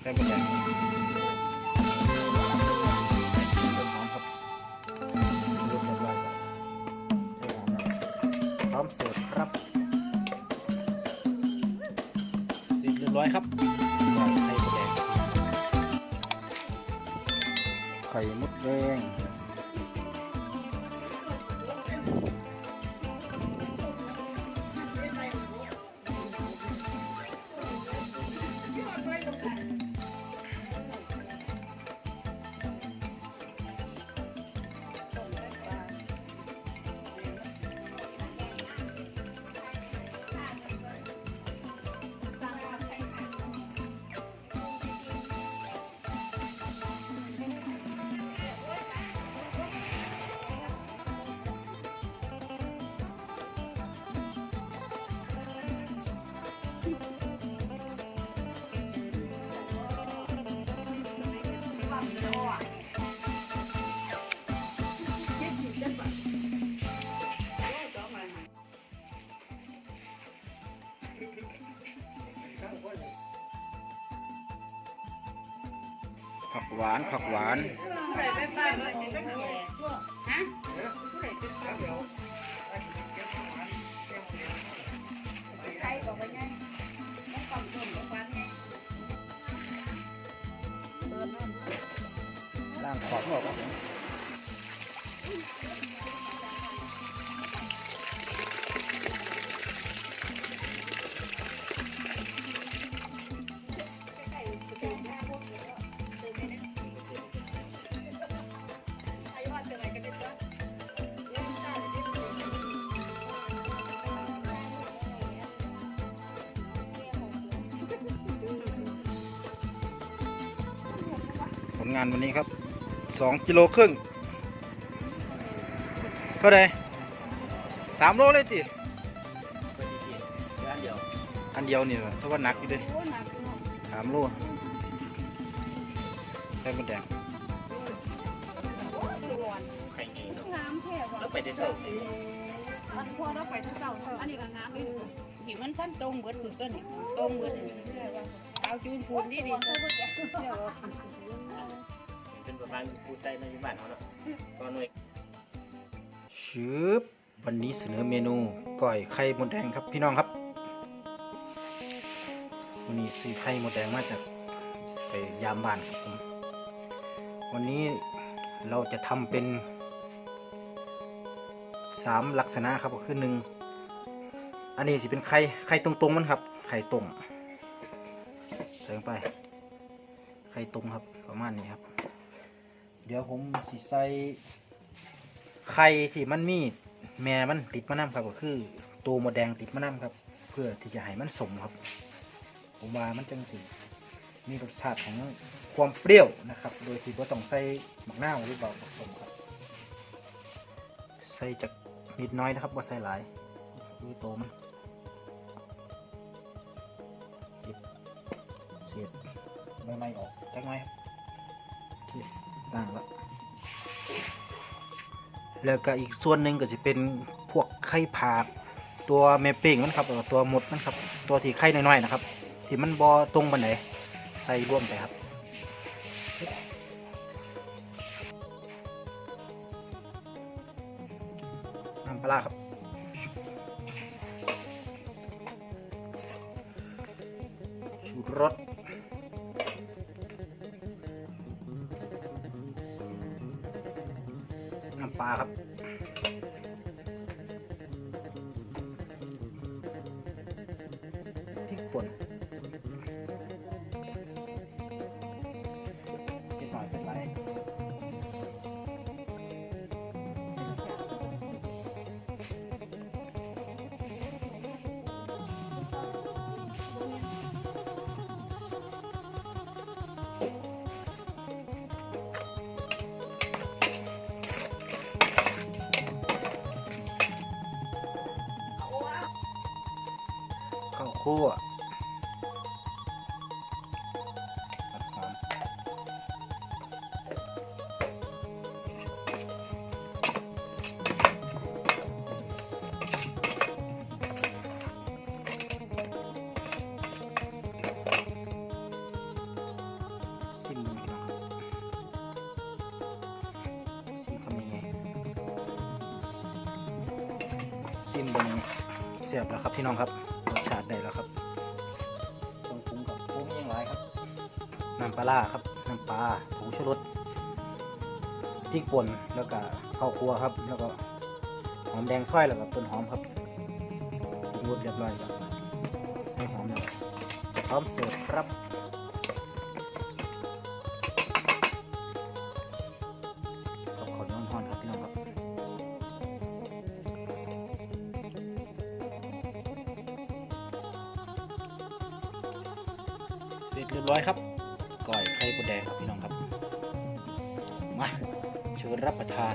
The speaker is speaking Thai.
ไข่มดแดงหอมครับเรียบร้อยครับให้หอมนะพร้อมเสิร์ฟครับเสร็จเรียบร้อยครับก่อนไข่มดแดงไข่มดแดง ผักหวานผักหวานล่างขอบออกครับ ลงานวันนี้ครับสองกิโลครึ่งเท่าไรสามโลเลยจิอันเดียวอันเดียวนี่เพราะว่าหนักอยู่เลยสามโลไข่มดแดงไข่เองงามแท้ว่ะแล้วไปได้เท่าอันพอเราไปทั้งเก่าอันนี้ก็งามอยู่หิมันท่านตรงเบิดคือต้นนี่ตรงเบิดเอาจูนพูนดีดี เป็นประมาณผู้ใจในบ้านเขาเนาะตอนหน่วยชืบวันนี้เสนอเมนูก้อยไข่มดแดงครับพี่น้องครับวันนี้ซื้อไข่มดแดงมาจากไปยามบ้านครับผมวันนี้เราจะทำเป็นสามลักษณะครับก็คือหนึ่งอันนี้สิเป็นไข่ไข่ตรงๆมันครับไข่ตรงใส่ลงไป ข่ตรงครับ ประมาณนี้ครับ เดี๋ยวผมสิใส่ไข่ที่มันมีแม่มันติดมะน้ำครับก็คือตัวมดแดงติดมะน้ำครับ เพื่อที่จะให้มันสมครับ ผมว่ามันจังสิมีรสชาติของความเปรี้ยวนะครับ โดยที่บ่ต้องใส่หมักนาหรือเปล่าผสมครับ ใส่จากนิดน้อยนะครับว่าใส่หลายดูโตวมันเก็บ ใบไม้ออกจักหน่อยครับโอเคต่างแล้วแล้วก็อีกส่วนหนึ่งก็จะเป็นพวกไข่ผากตัวเมเป้งมันครับตัวหมดมันครับ ตัวที่ไข่น้อยๆนะครับ ที่มันบอตรงบันไดใส่ร่วมไปครับน้ำปลาร้าครับชูรส ปลาครับพริกป่น คั่วจิ้มตรงนี้เสียบแล้วครับพี่น้องครับ ชาติได้แล้วครับต้องปรุงกับปรุงอยังไรครับน้ำปลาร้าครับน้ำปลาผงชูรสพริกป่นแล้วก็ข้าวคั่วครับ แล้วก็หอมแดงซอยแล้วก็ต้นหอมครับปรุงรสเรียบร้อยแล้วให้หอมแล้วพร้อมเสิร์ฟครับกับ ร็จเรียบร้อยครับก่อยไข่มดแดงครับพี่น้องครับมาเชิญรับประทาน